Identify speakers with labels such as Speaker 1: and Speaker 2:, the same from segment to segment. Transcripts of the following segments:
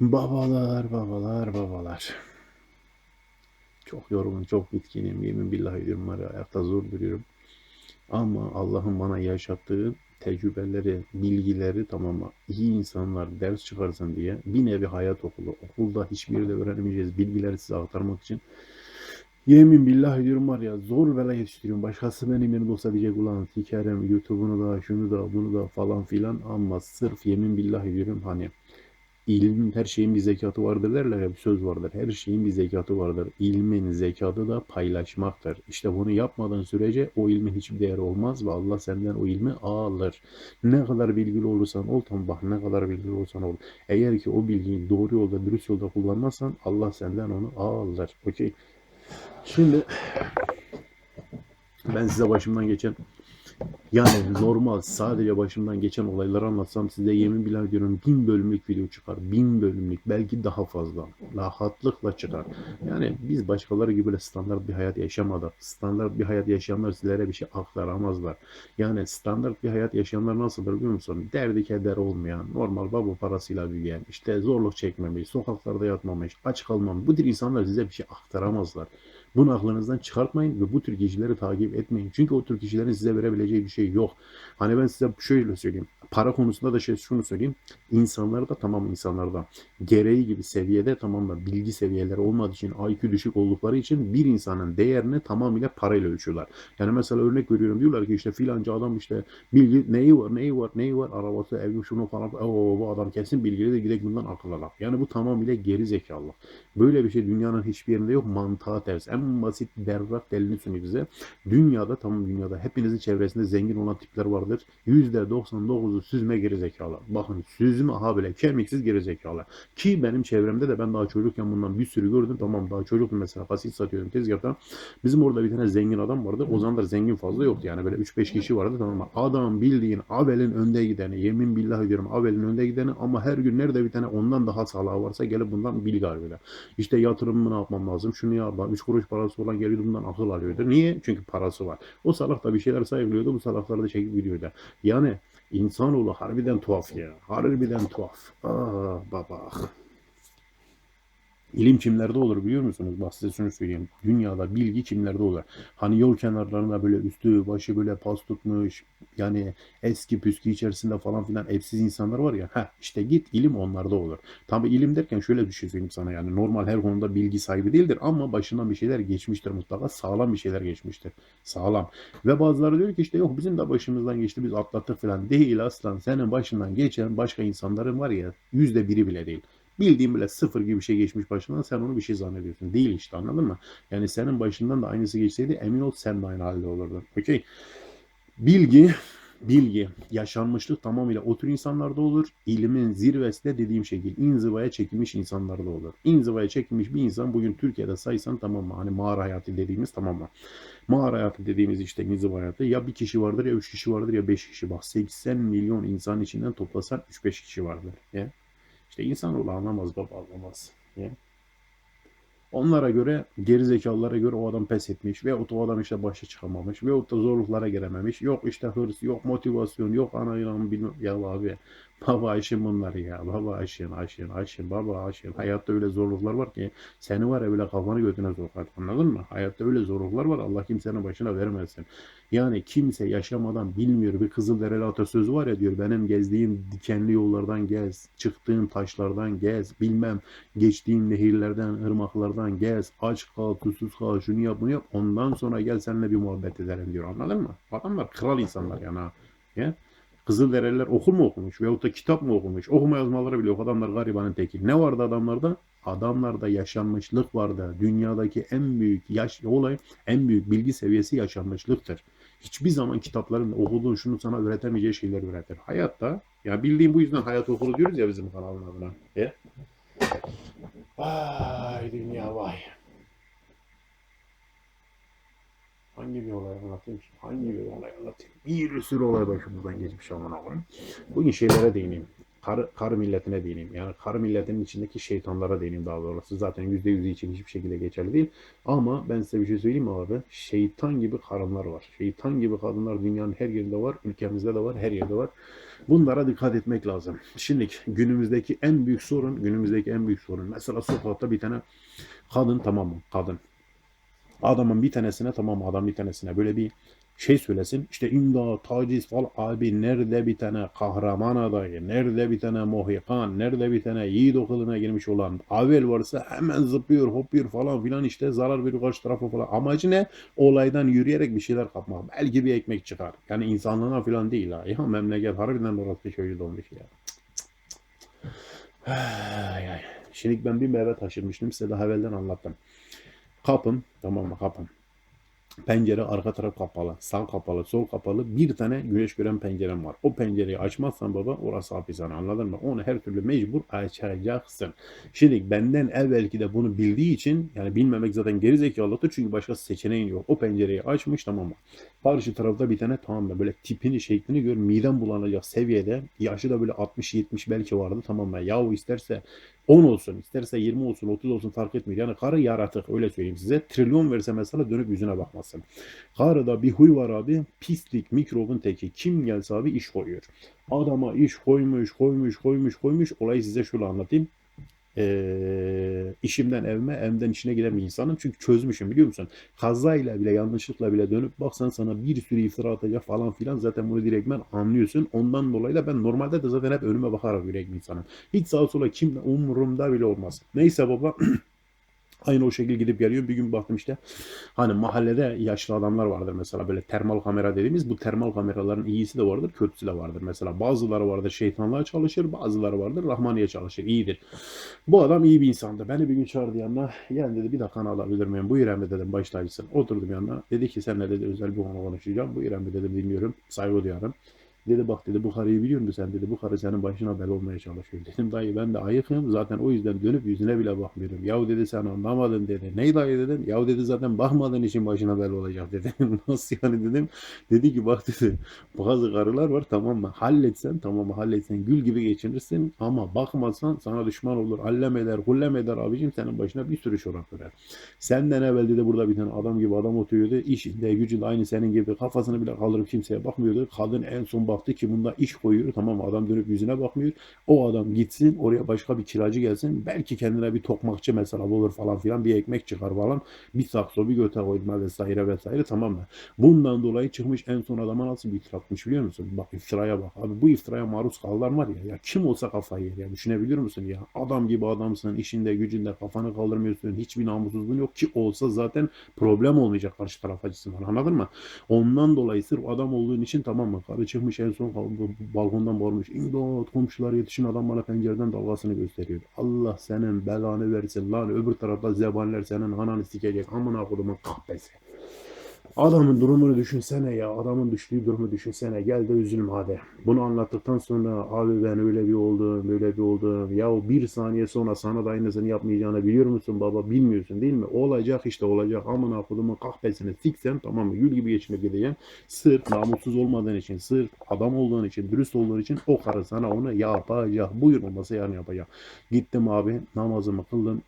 Speaker 1: Babalar, babalar, babalar. Çok yorgun, çok bitkinim. Yemin billahi diyorum var ya, ayakta zor duruyorum. Ama Allah'ın bana yaşattığı tecrübeleri, bilgileri tamam iyi insanlar ders çıkarsın diye bir nevi hayat okulu. Okulda hiçbir de öğrenmeyeceğiz bilgileri size aktarmak için Yemin billahi diyorum var ya zor bela yetiştiriyorum. Başkası benim yanımda olsa diyecek ulan sikerim YouTube'unu da şunu da bunu da falan filan ama sırf yemin billahi diyorum hani İlmin her şeyin bir zekatı vardır derler ya bir söz vardır. Her şeyin bir zekatı vardır. İlmin zekatı da paylaşmaktır. İşte bunu yapmadığın sürece o ilmin hiçbir değeri olmaz ve Allah senden o ilmi alır. Ne kadar bilgili olursan ol tam bak ne kadar bilgili olursan ol. Eğer ki o bilgiyi doğru yolda dürüst yolda kullanmazsan Allah senden onu alır. Okey. Şimdi ben size başımdan geçen yani normal sadece başımdan geçen olayları anlatsam size yemin bile ediyorum bin bölümlük video çıkar. Bin bölümlük belki daha fazla. Rahatlıkla çıkar. Yani biz başkaları gibi böyle standart bir hayat yaşamadık. Standart bir hayat yaşayanlar sizlere bir şey aktaramazlar. Yani standart bir hayat yaşayanlar nasıldır biliyor musun? Derdi keder olmayan, normal baba parasıyla büyüyen, işte zorluk çekmemiş, sokaklarda yatmamış, aç kalmamış. Bu tür insanlar size bir şey aktaramazlar. Bunu aklınızdan çıkartmayın ve bu tür kişileri takip etmeyin. Çünkü o tür kişilerin size verebileceği bir şey yok. Hani ben size şöyle söyleyeyim. Para konusunda da şey şunu söyleyeyim. İnsanlarda tamam insanlarda gereği gibi seviyede tamam da bilgi seviyeleri olmadığı için IQ düşük oldukları için bir insanın değerini tamamıyla parayla ölçüyorlar. Yani mesela örnek veriyorum diyorlar ki işte filanca adam işte bilgi neyi var neyi var neyi var arabası evi şunu falan o bu adam kesin bilgili de gidek bundan akıl alak. Yani bu tamamıyla geri zekalı. Böyle bir şey dünyanın hiçbir yerinde yok. Mantığa ters. Basit berrak delini sunuyor bize. Dünyada tamam dünyada hepinizin çevresinde zengin olan tipler vardır. %99'u süzme geri zekalı. Bakın süzme ha böyle kemiksiz geri zekalı. Ki benim çevremde de ben daha çocukken bundan bir sürü gördüm. Tamam daha çocuktum mesela pasit satıyordum tezgahta. Bizim orada bir tane zengin adam vardı. O zaman da zengin fazla yoktu yani böyle 3-5 kişi vardı tamam mı? Adam bildiğin Avel'in önde gideni. Yemin billah diyorum Avel'in önde gideni ama her gün nerede bir tane ondan daha salağı varsa gelip bundan bilgi harbiden. İşte yatırımımı ne yapmam lazım? Şunu yapma. 3 kuruş parası olan geliyordu bundan akıl alıyordu. Niye? Çünkü parası var. O salak da bir şeyler sayıklıyordu. Bu salakları da çekip gidiyordu. Yani insanoğlu harbiden tuhaf ya. Harbiden tuhaf. Aa baba. İlim kimlerde olur biliyor musunuz? Bak size şunu söyleyeyim. Dünyada bilgi kimlerde olur? Hani yol kenarlarında böyle üstü başı böyle pas tutmuş. Yani eski püskü içerisinde falan filan evsiz insanlar var ya. Heh, işte git ilim onlarda olur. Tabi ilim derken şöyle bir şey söyleyeyim sana yani. Normal her konuda bilgi sahibi değildir ama başından bir şeyler geçmiştir mutlaka. Sağlam bir şeyler geçmiştir. Sağlam. Ve bazıları diyor ki işte yok bizim de başımızdan geçti biz atlattık falan. Değil aslan. Senin başından geçen başka insanların var ya yüzde biri bile değil. Bildiğin bile sıfır gibi bir şey geçmiş başından sen onu bir şey zannediyorsun. Değil işte anladın mı? Yani senin başından da aynısı geçseydi emin ol sen de aynı halde olurdun. Okey. Bilgi, bilgi, yaşanmışlık tamamıyla o tür insanlarda olur. İlimin zirvesi de dediğim şekil inzivaya çekilmiş insanlarda olur. İnzivaya çekilmiş bir insan bugün Türkiye'de saysan tamam mı? Hani mağara hayatı dediğimiz tamam mı? Mağara hayatı dediğimiz işte inziva hayatı ya bir kişi vardır ya üç kişi vardır ya beş kişi. Bak 80 milyon insan içinden toplasan 3-5 kişi vardır. Ya. İşte insanoğlu anlamaz baba anlamaz. Ya. Onlara göre geri zekalılara göre o adam pes etmiş ve o adam işte başa çıkamamış ve o da zorluklara gelememiş. Yok işte hırs, yok motivasyon, yok ana inan bilmem. Ya abi baba aşın bunları ya. Baba aşın, aşın, aşın, baba aşın. Hayatta öyle zorluklar var ki seni var ya böyle kafanı götüne sokar. Anladın mı? Hayatta öyle zorluklar var. Allah kimsenin başına vermesin. Yani kimse yaşamadan bilmiyor. Bir Kızılderili atasözü var ya diyor. Benim gezdiğim dikenli yollardan gez. Çıktığım taşlardan gez. Bilmem geçtiğim nehirlerden, ırmaklardan gez. Aç kal, susuz kal, şunu yap, bunu yap. Ondan sonra gel seninle bir muhabbet edelim diyor. Anladın mı? Adamlar kral insanlar yani ha. Ya? Kızılderililer okul mu okumuş veyahut da kitap mı okumuş? Okuma yazmaları bile yok. Adamlar garibanın teki. Ne vardı adamlarda? Adamlarda yaşanmışlık vardı. Dünyadaki en büyük yaş olay, en büyük bilgi seviyesi yaşanmışlıktır. Hiçbir zaman kitapların okuduğun şunu sana öğretemeyeceği şeyler öğretir. Hayatta, ya bildiğim bu yüzden hayat okulu diyoruz ya bizim kanalın adına. E? Vay dünya vay. Hangi bir olay anlatayım ki? Hangi bir olay anlatayım? Bir sürü olay başımızdan geçmiş amına koyayım. Bugün şeylere değineyim. karı, karı milletine değineyim. Yani karı milletinin içindeki şeytanlara değineyim daha doğrusu. Zaten yüzde yüzü için hiçbir şekilde geçerli değil. Ama ben size bir şey söyleyeyim abi? Şeytan gibi karınlar var. Şeytan gibi kadınlar dünyanın her yerinde var. Ülkemizde de var. Her yerde var. Bunlara dikkat etmek lazım. Şimdi günümüzdeki en büyük sorun, günümüzdeki en büyük sorun. Mesela sokakta bir tane kadın tamam mı? Kadın. Adamın bir tanesine tamam? Adam bir tanesine böyle bir şey söylesin. İşte imdat, taciz falan. Abi nerede bir tane kahraman adayı, nerede bir tane mohikan, nerede bir tane yiğit okuluna girmiş olan avel varsa hemen zıplıyor, hopluyor falan filan işte zarar veriyor karşı tarafa falan. Amacı ne? Olaydan yürüyerek bir şeyler kapmak. Belki bir ekmek çıkar. Yani insanlığına falan değil ha. Ya memleket harbiden orası şöyle olmuş ya. Şimdi ben bir meyve taşırmıştım. Size daha evvelden anlattım. Kapım, tamam mı kapım. Pencere arka taraf kapalı, sağ kapalı, sol kapalı. Bir tane güneş gören pencerem var. O pencereyi açmazsan baba orası hapishane anladın mı? Onu her türlü mecbur açacaksın. Şimdi benden evvelki de bunu bildiği için yani bilmemek zaten gerizekalıdır çünkü başka seçeneğin yok. O pencereyi açmış tamam mı? Karşı tarafta bir tane tamam mı? Böyle tipini şeklini gör midem bulanacak seviyede. Yaşı da böyle 60-70 belki vardı tamam mı? Yahu isterse 10 olsun, isterse 20 olsun, 30 olsun fark etmiyor. Yani karı yaratık öyle söyleyeyim size. Trilyon verse mesela dönüp yüzüne bakmasın. Karıda bir huy var abi. Pislik, mikrobun teki. Kim gelse abi iş koyuyor. Adama iş koymuş, koymuş, koymuş, koymuş. Olayı size şöyle anlatayım. Ee, işimden evime, evimden işine giden bir insanım. Çünkü çözmüşüm biliyor musun? Kazayla bile, yanlışlıkla bile dönüp baksan sana bir sürü iftira atacak falan filan. Zaten bunu direktmen anlıyorsun. Ondan dolayı da ben normalde de zaten hep önüme bakarak yürek bir insanım. Hiç sağa sola kim umurumda bile olmaz. Neyse baba. Aynı o şekilde gidip geliyor. Bir gün baktım işte hani mahallede yaşlı adamlar vardır mesela böyle termal kamera dediğimiz bu termal kameraların iyisi de vardır kötüsü de vardır. Mesela bazıları vardır şeytanlığa çalışır bazıları vardır rahmaniye çalışır iyidir. Bu adam iyi bir insandı. Beni bir gün çağırdı yanına. Yani dedi bir dakika alabilir miyim? Buyur emmi dedim baş. Oturdum yanına. Dedi ki seninle dedi özel bir konu konuşacağım. Buyur emmi dedim dinliyorum. Saygı duyarım. Dedi bak dedi bu karıyı biliyor musun sen dedi bu karı senin başına bel olmaya çalışıyor. Dedim dayı ben de ayıkım zaten o yüzden dönüp yüzüne bile bakmıyorum. Yahu dedi sen anlamadın dedi. Ney dayı dedim. Yahu dedi zaten bakmadığın için başına bel olacak dedi. Nasıl yani dedim. Dedi ki bak dedi bazı karılar var tamam mı halletsen tamam mı halletsen gül gibi geçinirsin ama bakmazsan sana düşman olur. Allem eder kullem eder abicim senin başına bir sürü çorap örer. Senden evvel dedi burada bir tane adam gibi adam oturuyordu. İşinde gücünde aynı senin gibi kafasını bile kaldırıp kimseye bakmıyordu. Kadın en son baktı ki bunda iş koyuyor tamam? Adam dönüp yüzüne bakmıyor. O adam gitsin oraya başka bir kiracı gelsin. Belki kendine bir tokmakçı mesela bulur falan filan bir ekmek çıkar falan. Bir sakso bir göte koyma vesaire vesaire tamam mı? Bundan dolayı çıkmış en son adama nasıl bir iftira atmış biliyor musun? Bak iftiraya bak. Abi bu iftiraya maruz kalırlar var ya. Ya kim olsa kafayı yer ya. Düşünebiliyor musun ya? Adam gibi adamsın. işinde gücünde kafanı kaldırmıyorsun. Hiçbir namussuzluğun yok ki olsa zaten problem olmayacak karşı taraf açısından. Anladın mı? Ondan dolayı sırf adam olduğun için tamam mı? Karı çıkmış en son balkondan bağırmış. İmdat komşular yetişin adam bana pencereden dalgasını gösteriyor. Allah senin belanı versin lan. Öbür tarafta zebaniler senin ananı sikecek. Amına kodumun kahpesi. Adamın durumunu düşünsene ya. Adamın düştüğü durumu düşünsene. Gel de üzülme hadi. Bunu anlattıktan sonra abi ben öyle bir oldum, böyle bir oldum. Ya bir saniye sonra sana da aynısını yapmayacağını biliyor musun baba? Bilmiyorsun değil mi? Olacak işte olacak. Amına kodumun kahpesini siksen tamam mı? Gül gibi geçinip gideceksin. Sırf namussuz olmadığın için, sırf adam olduğun için, dürüst olduğun için o karı sana onu yapacak. Buyurmaması yani yapacak. Gittim abi namazımı kıldım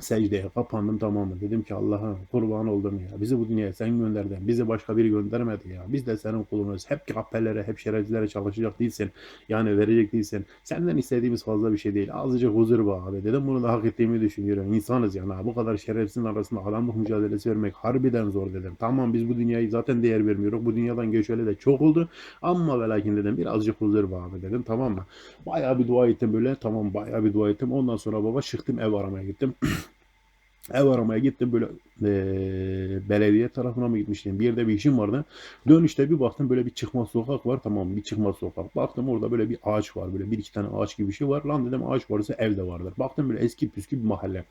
Speaker 1: secdeye kapandım tamam mı? Dedim ki Allah'a kurban oldum ya. Bizi bu dünyaya sen gönderdin. Bizi başka biri göndermedi ya. Biz de senin kulunuz. Hep kahpelere, hep şerefsizlere çalışacak değilsin. Yani verecek değilsin. Senden istediğimiz fazla bir şey değil. Azıcık huzur be abi. Dedim bunu da hak ettiğimi düşünüyorum. İnsanız yani. Bu kadar şerefsizin arasında adamlık mücadelesi vermek harbiden zor dedim. Tamam biz bu dünyayı zaten değer vermiyoruz. Bu dünyadan göçeli de çok oldu. Ama ve lakin dedim birazcık huzur be abi dedim. Tamam mı? Bayağı bir dua ettim böyle. Tamam bayağı bir dua ettim. Ondan sonra baba çıktım ev aramaya gittim. Ev aramaya gittim böyle e, belediye tarafına mı gitmiştim? Bir yerde bir işim vardı. Dönüşte bir baktım böyle bir çıkmaz sokak var. Tamam bir çıkmaz sokak. Baktım orada böyle bir ağaç var. Böyle bir iki tane ağaç gibi bir şey var. Lan dedim ağaç varsa evde vardır. Baktım böyle eski püskü bir mahalle.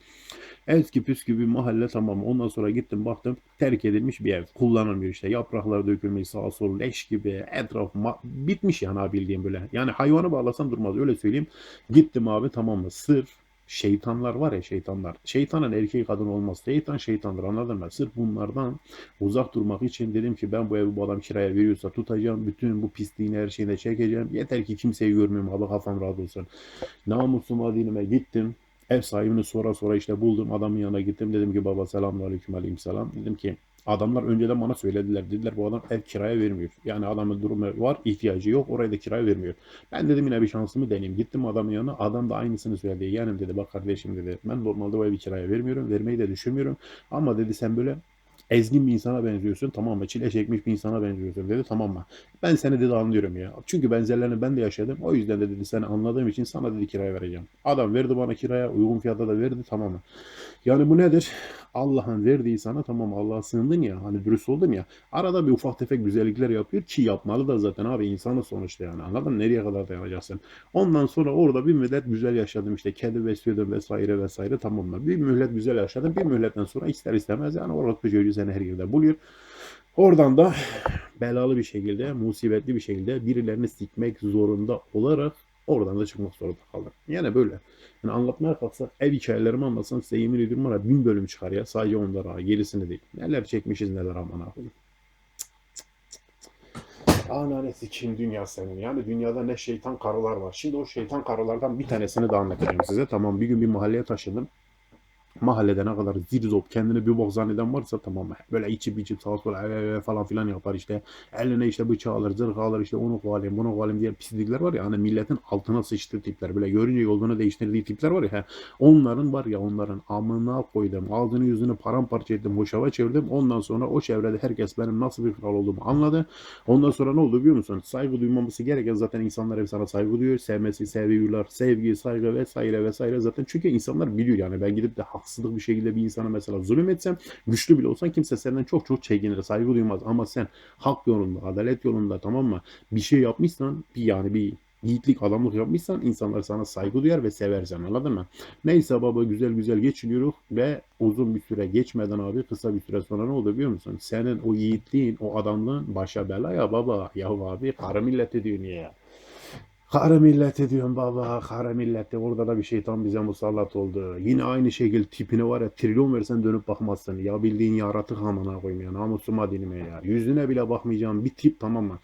Speaker 1: Eski püskü bir mahalle tamam. Ondan sonra gittim baktım terk edilmiş bir ev. Kullanılmıyor işte. Yapraklar dökülmüş sağa sola leş gibi. Etraf bitmiş yani bildiğim böyle. Yani hayvanı bağlasam durmaz öyle söyleyeyim. Gittim abi tamam mı? Sırf şeytanlar var ya şeytanlar. Şeytanın erkeği kadın olmaz. Şeytan şeytandır anladın mı? Sırf bunlardan uzak durmak için dedim ki ben bu evi bu adam kiraya veriyorsa tutacağım. Bütün bu pisliğini her şeyine çekeceğim. Yeter ki kimseyi görmeyeyim. Allah kafam rahat olsun. Namusuma dinime gittim. Ev sahibini sonra sonra işte buldum. Adamın yanına gittim. Dedim ki baba selamünaleyküm aleyküm selam. Dedim ki adamlar önceden bana söylediler. Dediler bu adam ev kiraya vermiyor. Yani adamın durumu var, ihtiyacı yok. Orayı da kiraya vermiyor. Ben dedim yine bir şansımı deneyeyim. Gittim adamın yanına. Adam da aynısını söyledi. Yani dedi bak kardeşim dedi. Ben normalde o evi kiraya vermiyorum. Vermeyi de düşünmüyorum. Ama dedi sen böyle ezgin bir insana benziyorsun tamam mı? Çile çekmiş bir insana benziyorsun dedi tamam mı? Ben seni dedi anlıyorum ya. Çünkü benzerlerini ben de yaşadım. O yüzden de dedi seni anladığım için sana dedi kiraya vereceğim. Adam verdi bana kiraya uygun fiyata da verdi tamam mı? Yani bu nedir? Allah'ın verdiği sana tamam Allah'a sığındın ya hani dürüst oldun ya arada bir ufak tefek güzellikler yapıyor ki yapmalı da zaten abi insanı sonuçta yani anladın mı? Nereye kadar dayanacaksın? Ondan sonra orada bir müddet güzel yaşadım işte kedi besliyordum vesaire vesaire tamam mı? Bir mühlet güzel yaşadım bir mühletten sonra ister istemez yani orası çocuğu seni her yerde buluyor. Oradan da belalı bir şekilde, musibetli bir şekilde birilerini sikmek zorunda olarak oradan da çıkmak zorunda kaldım. Yani böyle. Yani anlatmaya kalksak ev hikayelerimi anlatsam size yemin ediyorum ya bin bölüm çıkar ya. Sadece onlara gerisini değil. Neler çekmişiz neler aman abi. Ananı sikeyim dünya senin. Yani dünyada ne şeytan karılar var. Şimdi o şeytan karılardan bir tanesini daha anlatacağım size. Tamam bir gün bir mahalleye taşındım. Mahallede ne kadar zirzop kendini bir bok zanneden varsa tamam? Böyle içip içip sağa sola eve falan filan yapar işte. Eline işte bıçağı alır, zırh alır işte onu kovalayayım bunu kovalayayım diye pislikler var ya. Hani milletin altına sıçtığı tipler. Böyle görünce yolunu değiştirdiği tipler var ya. He. Onların var ya onların amına koydum. Ağzını yüzünü paramparça ettim. Hoşava çevirdim. Ondan sonra o çevrede herkes benim nasıl bir kral olduğumu anladı. Ondan sonra ne oldu biliyor musun? Saygı duymaması gereken zaten insanlar hep sana saygı duyuyor. Sevmesi, seviyorlar. Sevgi, saygı vesaire vesaire zaten. Çünkü insanlar biliyor yani. Ben gidip de haksızlık bir şekilde bir insana mesela zulüm etsem güçlü bile olsan kimse senden çok çok çekinir, saygı duymaz. Ama sen hak yolunda, adalet yolunda tamam mı? Bir şey yapmışsan bir yani bir yiğitlik, adamlık yapmışsan insanlar sana saygı duyar ve sever sen anladın mı? Neyse baba güzel güzel geçiniyoruz ve uzun bir süre geçmeden abi kısa bir süre sonra ne oldu biliyor musun? Senin o yiğitliğin, o adamlığın başa bela ya baba. Ya abi karı milleti diyor ya? Kara milleti diyorum baba, kara milleti. Orada da bir şeytan bize musallat oldu. Yine aynı şekilde tipine var ya trilyon versen dönüp bakmazsın. Ya bildiğin yaratık amına koyayım ya. Namusuma dinime ya. Yüzüne bile bakmayacağım bir tip tamam mı?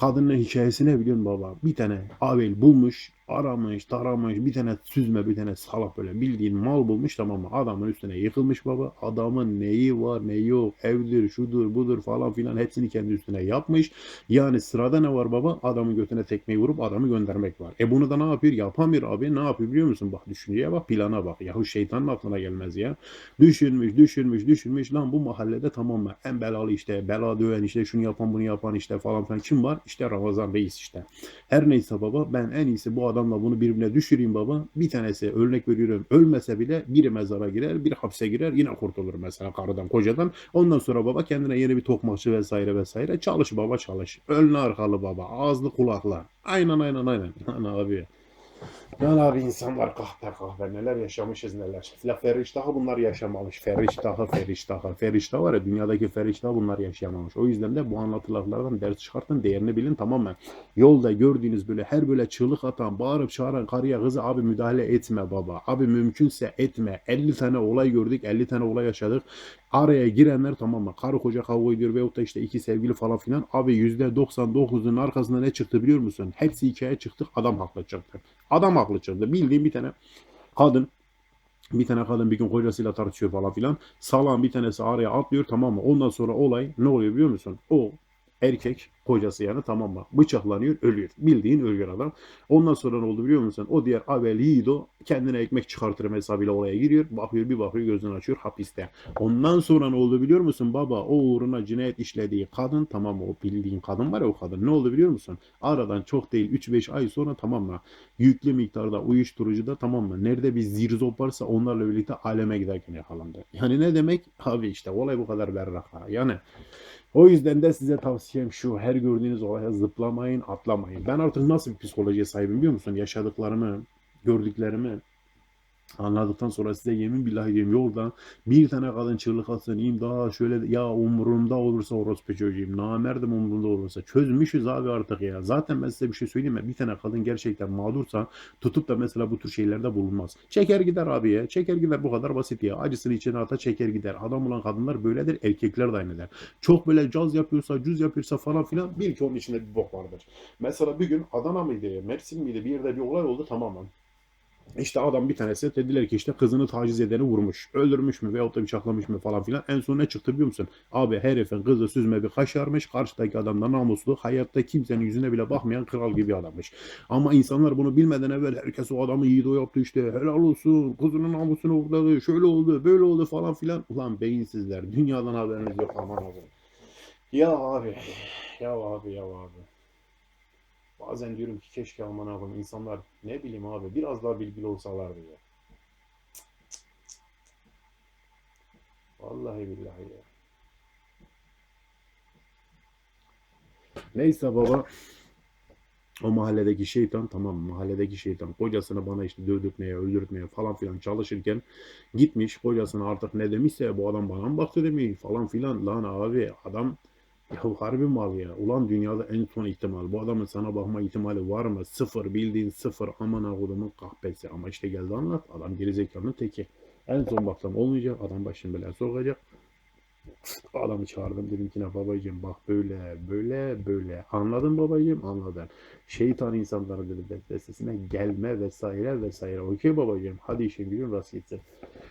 Speaker 1: Kadının hikayesine biliyorsun baba. Bir tane avel bulmuş, aramış, taramış, bir tane süzme, bir tane salak böyle bildiğin mal bulmuş tamam mı? Adamın üstüne yıkılmış baba. Adamın neyi var, neyi yok, evdir, şudur, budur falan filan hepsini kendi üstüne yapmış. Yani sırada ne var baba? Adamın götüne tekmeyi vurup adamı göndermek var. E bunu da ne yapıyor? Yapamıyor abi. Ne yapıyor biliyor musun? Bak düşünceye bak, plana bak. Yahu şeytanın aklına gelmez ya. Düşünmüş, düşünmüş, düşünmüş. Lan bu mahallede tamam mı? En belalı işte, bela döven işte, şunu yapan bunu yapan işte falan filan. Kim var? İşte Ramazan Reis işte. Her neyse baba ben en iyisi bu adamla bunu birbirine düşüreyim baba. Bir tanesi örnek veriyorum ölmese bile biri mezara girer, biri hapse girer yine kurtulur mesela karıdan kocadan. Ondan sonra baba kendine yeni bir tokmakçı vesaire vesaire. Çalış baba çalış. Önlü arkalı baba. Ağızlı kulaklı. Aynen aynen aynen. Ana abi. Lan abi insanlar kahpe kahpe neler yaşamışız neler. La Feriştah'ı bunlar yaşamamış. Feriştah'ı Feriştah'ı. Feriştah var ya dünyadaki Feriştah bunlar yaşamamış. O yüzden de bu anlatılardan ders çıkartın değerini bilin tamam mı? Yolda gördüğünüz böyle her böyle çığlık atan bağırıp çağıran karıya kızı abi müdahale etme baba. Abi mümkünse etme. 50 tane olay gördük 50 tane olay yaşadık. Araya girenler tamam mı? Karı koca kavga ediyor veyahut da işte iki sevgili falan filan. Abi %99'un arkasında ne çıktı biliyor musun? Hepsi hikaye çıktı. Adam haklı çıktı. Adam haklı çıktı. Bildiğim bir tane kadın bir tane kadın bir gün kocasıyla tartışıyor falan filan. Salan bir tanesi araya atlıyor tamam mı? Ondan sonra olay ne oluyor biliyor musun? O erkek kocası yani tamam mı? Bıçaklanıyor, ölüyor. Bildiğin ölüyor adam. Ondan sonra ne oldu biliyor musun? O diğer Abel Yiğido kendine ekmek çıkartırım hesabıyla oraya giriyor. Bakıyor bir bakıyor gözünü açıyor hapiste. Ondan sonra ne oldu biliyor musun? Baba o uğruna cinayet işlediği kadın tamam? O bildiğin kadın var ya o kadın. Ne oldu biliyor musun? Aradan çok değil 3-5 ay sonra tamam mı? Yüklü miktarda uyuşturucu da tamam mı? Nerede bir zirzop varsa onlarla birlikte aleme giderken yakalandı. Yani ne demek? Abi işte olay bu kadar berrak. Yani o yüzden de size tavsiyem şu. Her gördüğünüz olaya zıplamayın, atlamayın. Ben artık nasıl bir psikolojiye sahibim biliyor musun? Yaşadıklarımı, gördüklerimi Anladıktan sonra size yemin billahi diyeyim yolda bir tane kadın çığlık atsın daha şöyle ya umurumda olursa orospu çocuğuyum namerdim umurumda olursa çözmüşüz abi artık ya. Zaten ben size bir şey söyleyeyim mi? Bir tane kadın gerçekten mağdursa tutup da mesela bu tür şeylerde bulunmaz. Çeker gider abi ya çeker gider bu kadar basit ya. Acısını içine ata çeker gider. Adam olan kadınlar böyledir erkekler de aynıdır. Çok böyle caz yapıyorsa cüz yapıyorsa falan filan bil ki onun içinde bir bok vardır. Mesela bir gün Adana mıydı Mersin miydi bir yerde bir olay oldu tamamen işte adam bir tanesi dediler ki işte kızını taciz edeni vurmuş. Öldürmüş mü veyahut da bıçaklamış mı falan filan. En son ne çıktı biliyor musun? Abi herifin kızı süzme bir kaşarmış. Karşıdaki adam da namuslu. Hayatta kimsenin yüzüne bile bakmayan kral gibi adammış. Ama insanlar bunu bilmeden evvel herkes o adamı iyi o yaptı işte. Helal olsun. Kızının namusunu vurdu. Şöyle oldu böyle oldu falan filan. Ulan beyinsizler. Dünyadan haberiniz yok aman abi. Ya abi. Ya abi ya abi. Bazen diyorum ki keşke aman abim insanlar ne bileyim abi biraz daha bilgili olsalardı ya. Vallahi billahi ya. Neyse baba. O mahalledeki şeytan tamam? Mahalledeki şeytan kocasını bana işte dövdürtmeye, öldürtmeye falan filan çalışırken gitmiş kocasına artık ne demişse bu adam bana mı baktı demiş falan filan. Lan abi adam ya harbi mal ya. Ulan dünyada en son ihtimal. Bu adamın sana bakma ihtimali var mı? Sıfır bildiğin sıfır. Aman avudumun kahpesi. Ama işte geldi anlat. Adam gerizekalının teki. En son baksam olmayacak. Adam başını belaya sokacak. Adamı çağırdım dedim ki ne babacığım bak böyle böyle böyle anladın babacığım anladın. Şeytan insanları dedi bestesine gelme vesaire vesaire. Okey babacığım hadi işin gücün rast gitsin.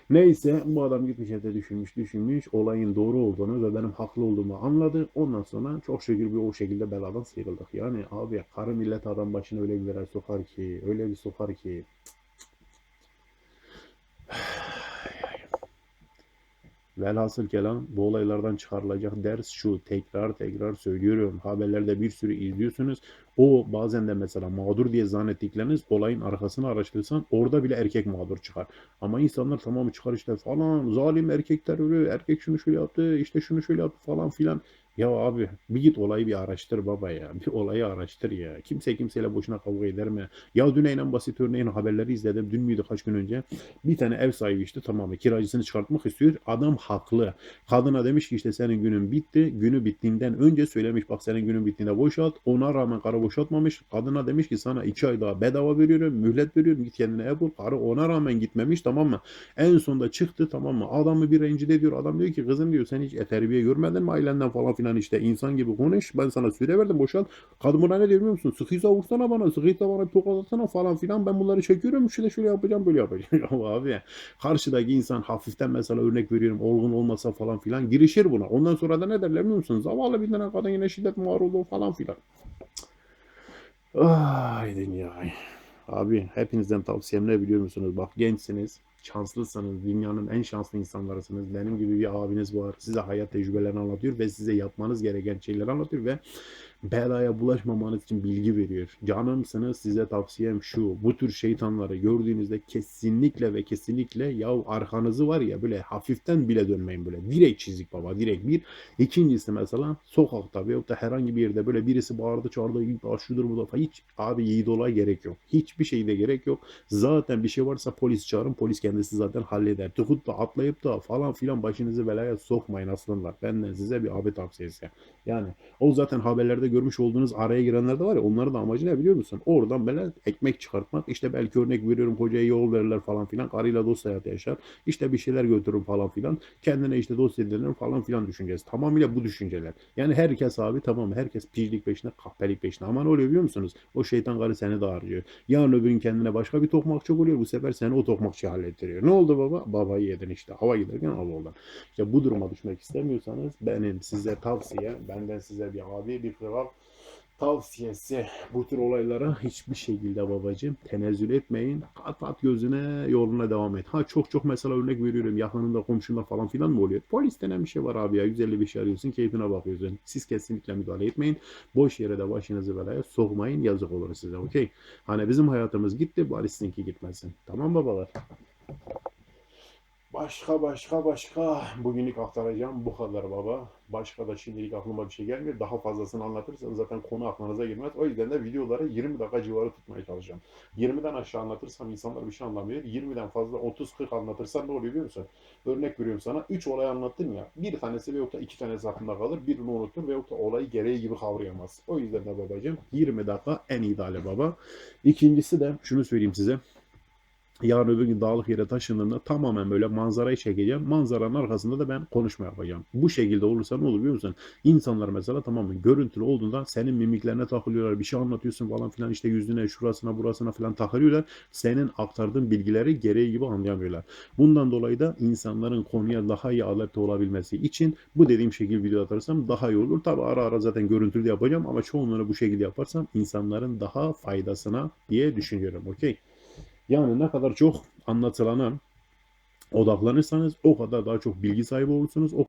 Speaker 1: Neyse bu adam gitmiş evde düşünmüş düşünmüş olayın doğru olduğunu ve benim haklı olduğumu anladı. Ondan sonra çok şükür bir o şekilde beladan sıyrıldık. Yani abi karı millet adam başına öyle bir verer sokar ki öyle bir sokar ki. Velhasıl kelam bu olaylardan çıkarılacak ders şu tekrar tekrar söylüyorum. Haberlerde bir sürü izliyorsunuz. O bazen de mesela mağdur diye zannettikleriniz olayın arkasını araştırırsan orada bile erkek mağdur çıkar. Ama insanlar tamamı çıkar işte falan zalim erkekler öyle erkek şunu şöyle yaptı işte şunu şöyle yaptı falan filan ya abi bir git olayı bir araştır baba ya. Bir olayı araştır ya. Kimse kimseyle boşuna kavga eder mi? Ya dün en basit örneğin haberleri izledim. Dün müydü kaç gün önce? Bir tane ev sahibi işte tamam mı kiracısını çıkartmak istiyor. Adam haklı. Kadına demiş ki işte senin günün bitti. Günü bittiğinden önce söylemiş bak senin günün bittiğinde boşalt. Ona rağmen karı boşaltmamış. Kadına demiş ki sana iki ay daha bedava veriyorum. Mühlet veriyorum. Git kendine ev bul. Karı ona rağmen gitmemiş tamam mı? En sonunda çıktı tamam mı? Adamı bir rencide ediyor. Adam diyor ki kızım diyor sen hiç e, terbiye görmedin mi ailenden falan filan işte insan gibi konuş. Ben sana süre verdim boşalt. Kadın buna ne diyor biliyor musun? Sıkıysa vursana bana. Sıkıysa bana bir tokat atsana falan filan. Ben bunları çekiyorum. Şöyle şöyle yapacağım böyle yapacağım. ya abi karşıdaki insan hafiften mesela örnek veriyorum olgun olmasa falan filan girişir buna. Ondan sonra da ne derler biliyor musun? Zavallı bir tane kadın yine şiddet maruz oldu falan filan. Ay dünya. Abi hepinizden tavsiyem ne biliyor musunuz? Bak gençsiniz, şanslısınız, dünyanın en şanslı insanlarısınız. Benim gibi bir abiniz var. Size hayat tecrübelerini anlatıyor ve size yapmanız gereken şeyleri anlatıyor ve belaya bulaşmamanız için bilgi veriyor. Canımsınız size tavsiyem şu. Bu tür şeytanları gördüğünüzde kesinlikle ve kesinlikle ya arkanızı var ya böyle hafiften bile dönmeyin böyle. Direkt çizik baba direkt bir. İkincisi mesela sokakta veyahut da herhangi bir yerde böyle birisi bağırdı çağırdı "Ya şudur bu da hiç abi yiğit olay gerek yok. Hiçbir şeyde gerek yok. Zaten bir şey varsa polis çağırın. Polis kendisi zaten halleder. Tıkut da atlayıp da falan filan başınızı belaya sokmayın aslında. Benden size bir abi tavsiyesi. Yani o zaten haberlerde görmüş olduğunuz araya girenler de var ya onların da amacı ne biliyor musun? Oradan böyle ekmek çıkartmak. İşte belki örnek veriyorum kocaya yol verirler falan filan. Karıyla dost hayatı yaşar. İşte bir şeyler götürür falan filan. Kendine işte dost edinir falan filan düşüncesi. Tamamıyla bu düşünceler. Yani herkes abi tamam herkes pijlik peşinde kahpelik peşinde. Ama ne oluyor biliyor musunuz? O şeytan karı seni de harcıyor. Yarın öbür gün kendine başka bir tokmakçı oluyor. Bu sefer seni o tokmakçı hallettiriyor. Ne oldu baba? Babayı yedin işte. Hava giderken al oradan. İşte bu duruma düşmek istemiyorsanız benim size tavsiye, benden size bir abi, bir kral tavsiyesi bu tür olaylara hiçbir şekilde babacığım tenezzül etmeyin. At at gözüne yoluna devam et. Ha çok çok mesela örnek veriyorum yakınında komşunda falan filan mı oluyor? Polis denen bir şey var abi ya 155 şey arıyorsun keyfine bakıyorsun. Siz kesinlikle müdahale etmeyin. Boş yere de başınızı belaya sokmayın yazık olur size okey. Hani bizim hayatımız gitti bari sizinki gitmesin. Tamam babalar. Başka başka başka bugünlük aktaracağım bu kadar baba. Başka da şimdilik aklıma bir şey gelmiyor. Daha fazlasını anlatırsanız zaten konu aklınıza girmez. O yüzden de videoları 20 dakika civarı tutmaya çalışacağım. 20'den aşağı anlatırsam insanlar bir şey anlamıyor. 20'den fazla 30-40 anlatırsan ne oluyor biliyor musun? Örnek veriyorum sana. 3 olay anlattın ya. Bir tanesi veyahut da iki tanesi aklında kalır. Birini unutur veyahut da olayı gereği gibi kavrayamaz. O yüzden de babacığım 20 dakika en ideali baba. İkincisi de şunu söyleyeyim size. Yarın öbür gün dağlık yere taşındığımda tamamen böyle manzarayı çekeceğim. Manzaranın arkasında da ben konuşma yapacağım. Bu şekilde olursa ne olur biliyor musun? İnsanlar mesela tamamen görüntülü olduğunda senin mimiklerine takılıyorlar. Bir şey anlatıyorsun falan filan işte yüzüne, şurasına, burasına falan takılıyorlar. Senin aktardığın bilgileri gereği gibi anlayamıyorlar. Bundan dolayı da insanların konuya daha iyi adapte olabilmesi için bu dediğim şekilde video atarsam daha iyi olur. Tabi ara ara zaten görüntülü yapacağım ama çoğunluğunu bu şekilde yaparsam insanların daha faydasına diye düşünüyorum. Okey. Yani ne kadar çok anlatılana odaklanırsanız o kadar daha çok bilgi sahibi olursunuz. O